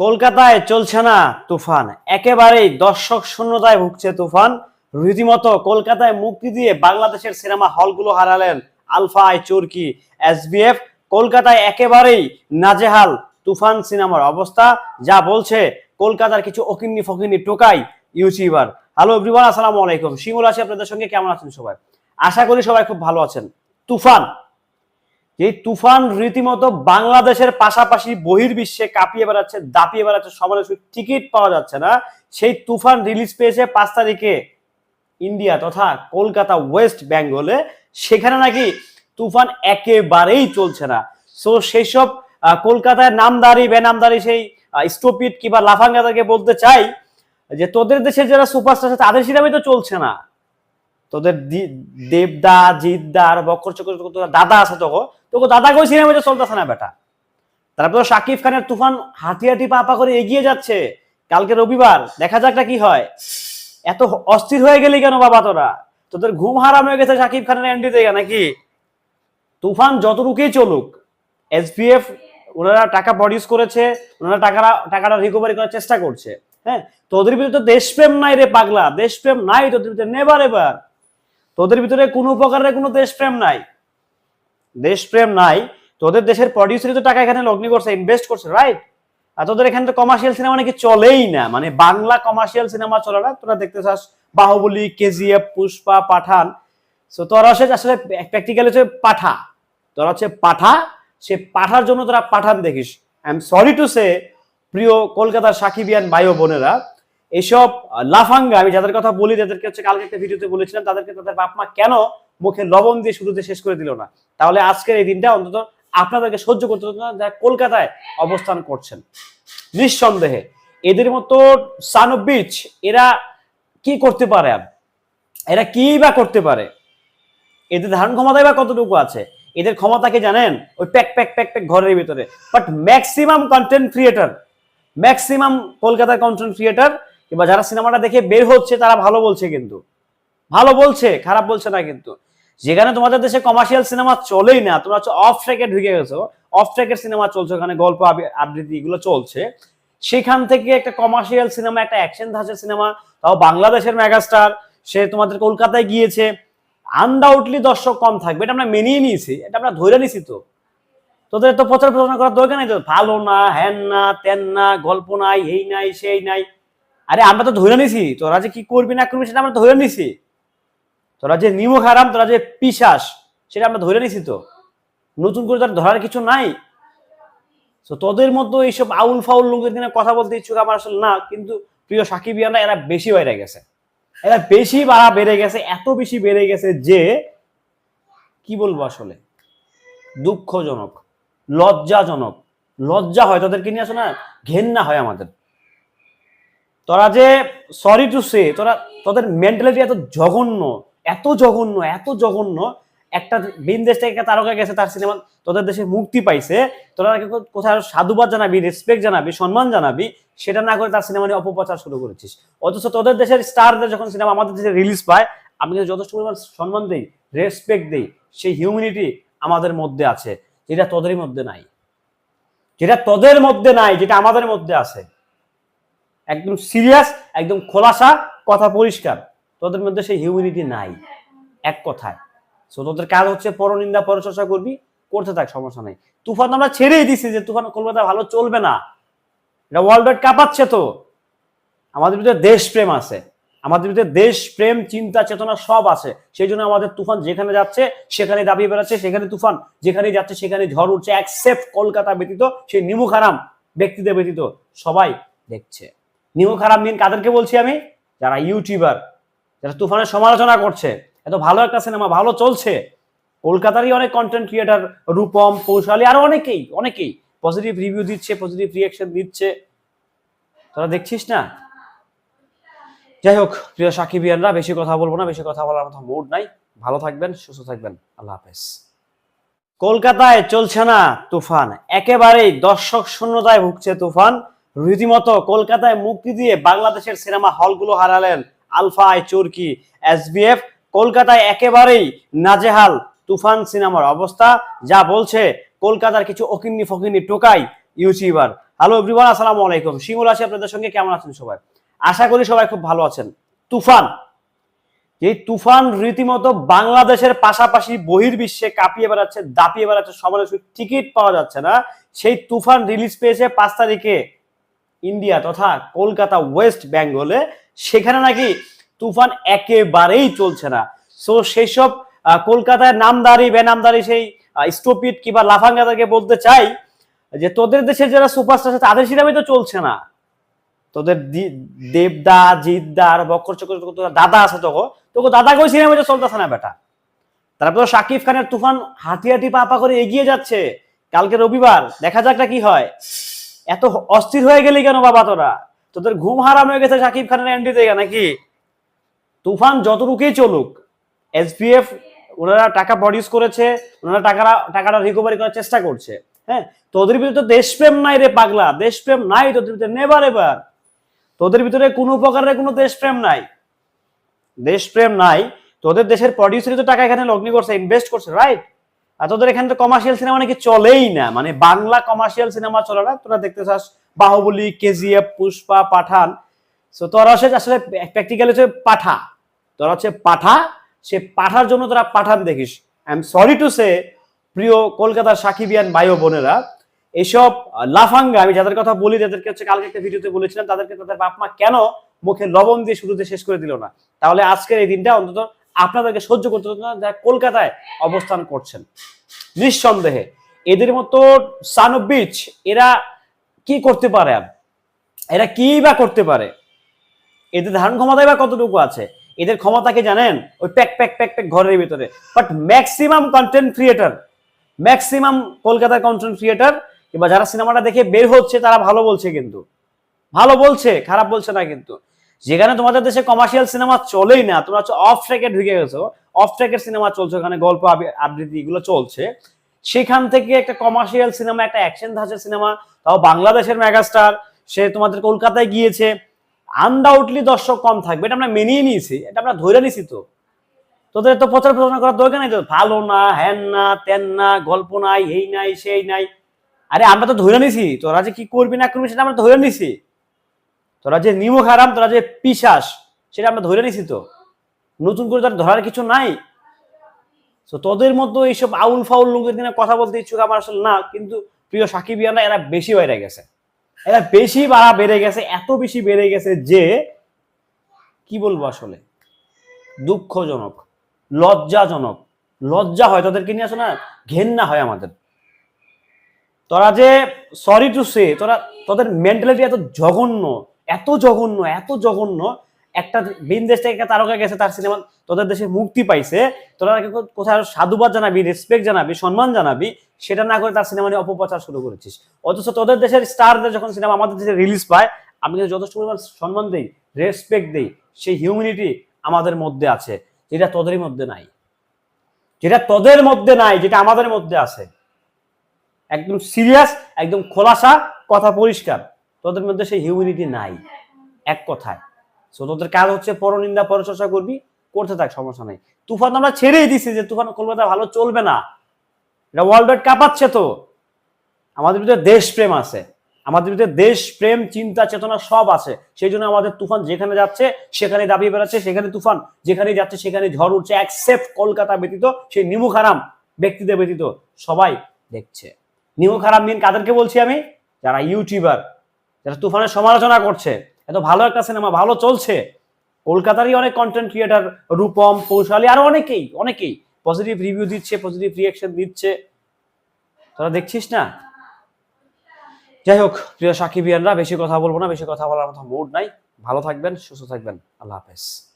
কলকাতায় চলছে না তুফান। একেবারেই দর্শক শূন্যতায় ভুগছে তুফান। রীতিমতো কলকাতায় মুক্তি দিয়ে বাংলাদেশের সিনেমা হলগুলো হারালেন আলফা আই চোরকি এসবিএফ কলকাতায় একেবারেই নাজেহাল তুফান সিনেমার অবস্থা। যা বলছে কলকাতার কিছু অকিন্নি ফকিন্নি টোকাই ইউটিউবার। হ্যালো এভরিওয়ান, আসসালামু আলাইকুম। শিমুল আছি আপনাদের সঙ্গে। কেমন আছেন সবাই? আশা করি সবাই খুব ভালো আছেন। তুফান এই তুফান রীতিমতো বাংলাদেশের পাশাপাশি বহির্বিশ্বে কাঁপিয়ে বেড়াচ্ছে, দাপিয়ে বেড়াচ্ছে সবার টিকিট পাওয়া যাচ্ছে না। সেই তুফান রিলিজ পেয়েছে পাঁচ তারিখে ইন্ডিয়া তথা কলকাতা ওয়েস্ট বেঙ্গলে। সেখানে নাকি তুফান একেবারেই চলছে না। সো সেই সব কলকাতায় নামদারি, বেনামদারি সেই স্টপিট কিংবা লাফাঙ্গাদারকে বলতে চাই যে তোদের দেশের যারা সুপারস্টার আছে, তাদের সিনেমাই তো চলছে না। তোদের দেবদা জিদ্দা আর বক্কর চক্কর দাদা আছে তোকে তোকে দাদা কই সিনেমা তো চলতেছে না বেটা। তারপর শাকিব খানের তুফান হাঁটি পাপা করে এগিয়ে যাচ্ছে। কালকে রবিবার, দেখা যাক না কি হয়। এত অস্থির হয়ে গেলি কেন বাবা তোরা? তোদের ঘুম হারাম হয়ে গেছে শাকিব খানের এন্ট্রি থেকে নাকি? তুফান যতটুকুই চলুক এসপিএফ ওনারা টাকা প্রডিউস করেছে, ওনারা টাকাটা টাকাটা রিকভারি করার চেষ্টা করছে। হ্যাঁ? তোদের ভিতরে তো দেশপ্রেম নাই রে পাগলা, দেশপ্রেম নাই তোদের ভিতরে নেবার এবার তোদের ভিতরে কোনো প্রকারের কোনো দেশপ্রেম নাই। দেশপ্রেম নাই, তোদের দেশের প্রডিউসারই তো টাকা এখানে লগ্নি করছে ইনভেস্ট করছে রাইট আর তোদের এখানে তো কমার্শিয়াল সিনেমা নাকি চলেই না মানে বাংলা কমার্শিয়াল সিনেমা চলে না, তোরা দেখতে চাস বাহুবলী, কেজিএফ, পুষ্পা, পাঠান। সো তোরা হচ্ছে আসলে প্র্যাকটিক্যাল হচ্ছে পাঠা। তোরা হচ্ছে পাঠা, সে পাঠার জন্য তোরা পাঠান দেখিস। I am sorry to say প্রিয় কলকাতার সাকিবিয়ান ভাই ও বোনেরা এইসব লাফাঙ্গা, আমি যাদের কথা বলি যাদেরকে হচ্ছে কালকে একটা ভিডিওতে বলেছিলাম, তাদেরকে তাদের বাপ মা কেন মুখে লবণ দিয়ে শুরুতে শেষ করে দিল না। তাহলে আজকের এই দিনটা অন্তত আপনাদেরকে সহ্য করতে হতো না যারা কলকাতায় অবস্থান করছেন। নিঃসন্দেহে এদের মতো সান বিচ এরা কি করতে পারে? এরা কি বা করতে পারে? এদের ধারণ ক্ষমতাই বা কতটুকু আছে? এদের ক্ষমতাকে জানেন? ওই প্যাক প্যাক প্যাক প্যাক ঘরের ভিতরে। But maximum content creator maximum কলকাতার কন্টেন্ট ক্রিয়েটার কিংবা যারা সিনেমাটা দেখে বের হচ্ছে, তারা ভালো বলছে কিন্তু। ভালো বলছে, খারাপ বলছে না কিন্তু। যেখানে তোমাদের দেশে কমার্শিয়াল সিনেমা চলেই না, তোমরা হচ্ছে অফ ট্র্যাকে ঢুকে গেছো অফ ট্র্যাকের সিনেমা চলছে, ওখানে গল্প আবি- আবৃত্তি এগুলো চলছে। সেখান থেকে একটা কমার্শিয়াল সিনেমা একটা অ্যাকশন ধাঁচের সিনেমা তাও বাংলাদেশের মেগাস্টার সে তোমাদের কলকাতায় গিয়েছে। আনডাউটলি দর্শক কম থাকবে, এটা আমরা মেনেই নিয়েছি, এটা আমরা ধরে নিছি তো। তোদের তো প্রচার প্রচারণা করার দরকার নেই তো। ভালো না, হ্যান না, তেন না, গল্প নাই, এই নাই, সেই নাই। আরে আমরা তো ধরে নিছি তোরা যে কি করবি না করবি সেটা আমরা ধরে নিছি তোরা যে নিমক হারাম, তোরা যে পিশাস, সেটা আমরা ধরে নিছি তো। নতুন করে তার ধরার কিছু নাই। তো তোদের মতো এইসব আউল ফাউল লোকের দিনে কথা বলতে ইচ্ছুক আমার আসলে না, কিন্তু প্রিয় সাকিব সাকিবিয়ানরা এরা বেশি বেড়ে গেছে। এরা বেশি বাড়া বেড়ে গেছে, এত বেশি বেড়ে গেছে যে, কি বলব আসলে? দুঃখজনক, লজ্জাজনক। লজ্জা হয় তোদেরকে নিয়ে আসো না, ঘেন্না হয় আমাদের। তোরা যে সরি টু সে তোরা, তোদের মেন্টালিটি এত জঘন্য। এত জঘন্য এত জঘন্য, একটা বিন দেশ থেকে তারকা গেছে, তার সিনেমা তোদের দেশে মুক্তি পাইছে, তোরা নাকি কো- কোথাও সাধুবাদ জানাবি রেসপেক্ট জানাবি, সম্মান জানাবি, সেটা না করে তার সিনেমা নিয়ে অপপ্রচার শুরু করেছিস। অথচ তোদের দেশের স্টারদের যখন সিনেমা আমাদের দেশে রিলিজ পায়, আমি কিন্তু যথেষ্ট পরিমাণ সম্মান দিই রেসপেক্ট দিই, সেই হিউম্যানিটি আমাদের মধ্যে আছে, যেটা তোদের মধ্যে নাই। যেটা তোদের মধ্যে নাই, যেটা আমাদের মধ্যে আছে। একদম সিরিয়াস একদম খোলাসা, কথা পরিষ্কার। তোদের মধ্যে সেই হিউম্যানিটি নাই, এক কথায়। সো তোদের কাজ হচ্ছে পরনিন্দা, পরচর্চা করবি, করতে থাক, সমস্যা নাই। তুফান আমরা ছেড়েই দিছি যে তুফান কলকাতা ভালো চলবে না। এটা ওয়ার্ল্ড ওয়াইড কাঁপাচ্ছে তো। আমাদের ভিতরে দেশপ্রেম আছে। আমাদের ভিতরে দেশপ্রেম, চিন্তা, চেতনা সব আছে। সেই জন্য আমাদের তুফান যেখানে যাচ্ছে, সেখানে দাবিয়ে বেড়াচ্ছে, সেখানে তুফান যেখানে যাচ্ছে, সেখানে ঝড় উঠছে অ্যাকসেপ্ট কলকাতা ব্যতীত, সেই নিমুখ হারাম ব্যক্তিদের ব্যতীত সবাই দেখছে। নিমুখ হারাম মিন কাদেরকে বলছি আমি? যারা ইউটিউবার যারা তুফানের সমালোচনা করছে, এত ভালো একটা সিনেমা, ভালো চলছে। কলকাতারই অনেক কন্টেন্ট ক্রিয়েটার রূপম, কৌশালী, আরও অনেকেই অনেকেই পজিটিভ রিভিউ দিচ্ছে পজিটিভ রিয়াকশন দিচ্ছে। তোরা দেখছিস না? যাই হোক, প্রিয় সাকিবিয়ানরা, বেশি কথা বলব না, বেশি কথা বলার মতো মুড নাই। ভালো থাকবেন, সুস্থ থাকবেন। আল্লাহ হাফেজ। কলকাতায় চলছে না তুফান। একেবারেই দর্শক শূন্যতায় ভুগছে তুফান। রীতিমতো কলকাতায় মুক্তি দিয়ে বাংলাদেশের সিনেমা হলগুলো হারালেন আলফা আই চোরকি, এসবিএফ, কলকাতায় একেবারেই নাজেহাল তুফান সিনেমার অবস্থা, যা বলছে কলকাতার কিছু অকিন্নি ফকিন্নি টোকাই ইউটিউবার। হ্যালো এভরিওয়ান আসসালামু আলাইকুম। শিমুল আছি আপনাদের সঙ্গে, কেমন আছেন সবাই? আশা করি সবাই খুব ভালো আছেন। তুফান। এই তুফান রীতিমতো বাংলাদেশের পাশাপাশি বহির্বিশ্বে কাঁপিয়ে বেড়াচ্ছে, দাপিয়ে বেড়াচ্ছে সবার টিকিট পাওয়া যাচ্ছে না, সেই তুফান রিলিজ পেয়েছে পাঁচ তারিখে ইন্ডিয়া তথা কলকাতা ওয়েস্ট বেঙ্গলে। সেখানে নাকি তুফান একেবারেই চলছে না। সো সেই সব কলকাতায় নামদারি, বেনামদারি সেই স্টপিট কিংবা লাফাঙ্গাদাকে বলতে চাই যে, তোদের দেশে যারা সুপারস্টার আছে, তাদের সিনেমাই তো চলছে না। তোদের দেবদা, জিদ্দা, আর চক্র তোর দাদা আছে তোকে তোকে দাদাকে ওই তো চলতেছে না বেটা। তারপর শাকিব খানের তুফান হাঁটি হাঁটি পা পা করে এগিয়ে যাচ্ছে কালকে রবিবার। দেখা যাক না কি হয়। এত অস্থির হয়ে গেলি কেন বাবা তোরা? তোদের ঘুম হারাম হয়ে গেছে শাকিব খানের এন্ট্রি থেকে নাকি? তুফান যতটুকুই চলুক এসপিএফ ওনারা টাকা প্রডিউস করেছে, ওনারা টাকাটা টাকাটা রিকভারি করার চেষ্টা করছে। হ্যাঁ? তোদের ভিতরে তো দেশপ্রেম নাই রে পাগলা, দেশপ্রেম নাই তোদের ভিতরে নেবার এবার তোদের ভিতরে কোনো প্রকারের কোনো দেশপ্রেম নাই। দেশপ্রেম নাই। তোদের দেশের প্রডিউসারই তো টাকা এখানে লগ্নি করছে ইনভেস্ট করছে রাইট আর তোদের এখানে তো কমার্শিয়াল সিনেমা নাকি চলেই না। মানে বাংলা কমার্শিয়াল সিনেমা চলে না, তোরা দেখতে চাস বাহুবলী, কেজিএফ, পুষ্পা, পাঠান। সো তোরা হচ্ছে আসলে প্র্যাকটিক্যালি হচ্ছে পাঠা। তোরা হচ্ছে পাঠা। সে পাঠার জন্য তোরা পাঠান দেখিস। I am sorry to say প্রিয় কলকাতার সাকিবিয়ান ভাই ও বোনেরা এইসব লাফাঙ্গা, আমি যাদের কথা বলি যাদেরকে হচ্ছে কালকে একটা ভিডিওতে বলেছিলাম, তাদেরকে তাদের বাপ মা কেন মুখে লবণ দিয়ে শুরুতে শেষ করে দিল না? তাহলে আজকের এই দিনটা অন্তত আপনাদেরকে সহ্য করতে হতো না, যারা কলকাতায় অবস্থান করছেন। নিঃসন্দেহে, এদের মতো সান বিচ, এরা কি করতে পারে? আর এরা কি বা করতে পারে? এদের ধারণ ক্ষমতাই বা কতটুকু আছে? এদের ক্ষমতা কি জানেন? ওই প্যাক প্যাক প্যাক প্যাক ঘরের ভিতরে। But maximum content creator maximum কলকাতার কন্টেন্ট ক্রিয়েটার কিংবা যারা সিনেমাটা দেখে বের হচ্ছে, তারা ভালো বলছে কিন্তু। ভালো বলছে, খারাপ বলছে না কিন্তু। যেখানে তোমাদের দেশে কমার্শিয়াল সিনেমা চলেই না, তোমরা অফ ট্র্যাকে ঢুকে গেছো। অফ ট্র্যাকের সিনেমা চলছে, ওখানে গল্প আবি- আবৃত্তি এগুলো চলছে। সেখান থেকে একটা কমার্শিয়াল সিনেমা একটা অ্যাকশন ধাঁচের সিনেমা তাও বাংলাদেশের মেগাস্টার সে তোমাদের কলকাতায় গিয়েছে। আনডাউটলি দর্শক কম থাকবে, এটা আমরা মেনিয়ে নিয়েছি, এটা আমরা ধরে নিছি তো। তোদের তো প্রচার প্রচারণা করার দরকার নেই তো। ভালো না, হ্যান না, তেন না, গল্প নাই, এই নাই, সেই নাই। আরে, আমরা তো ধরে নিছি তোরা যে কি করবি না করবি সেটা আমরা ধরে নিছি তোরা যে নিমক হারাম তোরা যে পিশাস, সেটা আমরা ধরে নিছি তো। নতুন করে তার ধরার কিছু নাই। তো তোদের মতো এইসব আউল ফাউল লোকদের নিয়ে কথা বলতে ইচ্ছুক আমার আসলে না, কিন্তু প্রিয় সাকিবিয়ানরা এরা বেশি বেড়ে গেছে। এরা বেশি বাড়া বেড়ে গেছে, এত বেশি বেড়ে গেছে যে, কি বলব আসলে? দুঃখজনক, লজ্জাজনক। লজ্জা হয় তোদেরকে নিয়ে আসো না, ঘেন্না হয় আমাদের। তোরা যে সরি টু সে তোরা, তোদের মেন্টালিটি এত জঘন্য এত জঘন্য এত জঘন্য একটা ভিন দেশ থেকে তারকা গেছে, তার সিনেমা তোদের দেশে মুক্তি পাইছে। তোরা নাকি কো- কোথাও সাধুবাদ জানাবি রেসপেক্ট জানাবি, সম্মান জানাবি, সেটা না করে তার সিনেমা নিয়ে অপপ্রচার শুরু করেছিস। অথচ তোদের দেশের স্টারদের যখন সিনেমা আমাদের দেশে রিলিজ পায়, আমি কিন্তু যথেষ্ট পরিমাণ সম্মান দিই রেসপেক্ট দিই, সেই হিউম্যানিটি আমাদের মধ্যে আছে, যেটা তোদের মধ্যে নাই। যেটা তোদের মধ্যে নাই, যেটা আমাদের মধ্যে আছে। একদম সিরিয়াস একদম খোলাসা, কথা পরিষ্কার, তোদের মধ্যে সেই হিউম্যানিটি নাই, এক কথায়। সো তোদের কাজ হচ্ছে পরনিন্দা পরচর্চা করবি, করতে থাক, সমস্যা নাই। তুফান আমরা ছেড়েই দিছি যে তুফান কলকাতা ভালো চলবে না। এটা ওয়ার্ল্ড ওয়াইড কাঁপাচ্ছে তো। আমাদের ভিতরে দেশপ্রেম আছে। আমাদের ভিতরে দেশপ্রেম, চিন্তা, চেতনা সব আছে। সেই জন্য আমাদের তুফান যেখানে যাচ্ছে সেখানে দাবিয়ে বেড়াচ্ছে, সেখানে তুফান যেখানে যাচ্ছে, সেখানে ঝড় উঠছে অ্যাকসেপ্ট কলকাতা ব্যতীত, সেই নিমুখ হারাম ব্যক্তিদের ব্যতীত সবাই দেখছে। নিমুখ হারাম মিন কাদেরকে বলছি আমি? যারা ইউটিউবার যারা তুফানের সমালোচনা করছে। এত ভালো একটা সিনেমা ভালো চলছে। কলকাতারই অনেক কন্টেন্ট ক্রিয়েটার রূপম, কৌশালী, আরও অনেকেই অনেকেই পজিটিভ রিভিউ দিচ্ছে পজিটিভ রিয়াকশন দিচ্ছে তোরা দেখছিস না? যাই হোক, প্রিয় সাকিবিয়ানরা, বেশি কথা বলব না, বেশি কথা বলার মতো মুড নাই। ভালো থাকবেন, সুস্থ থাকবেন। আল্লাহ হাফেজ।